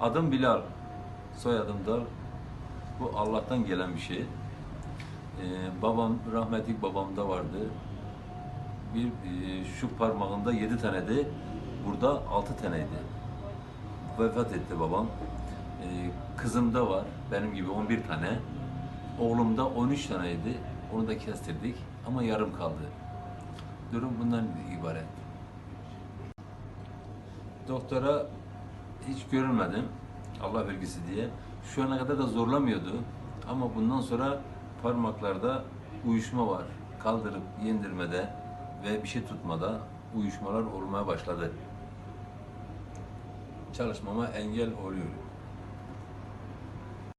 Adım Bilal, soyadım Dar. Bu Allah'tan gelen bir şey. Ee, babam, rahmetlik babamda vardı. Bir e, şu parmağında yedi taneydi. Burada altı taneydi. Vefat etti babam. Ee, kızımda var. Benim gibi 11 tane. Oğlumda 13 taneydi. Onu da kestirdik. Ama yarım kaldı. Durum bundan ibaret. Doktora hiç görünmedim. Allah vergisi diye. Şu ana kadar da zorlamıyordu. Ama bundan sonra parmaklarda uyuşma var. Kaldırıp indirmede ve bir şey tutmada uyuşmalar olmaya başladı. Çalışmama engel oluyor.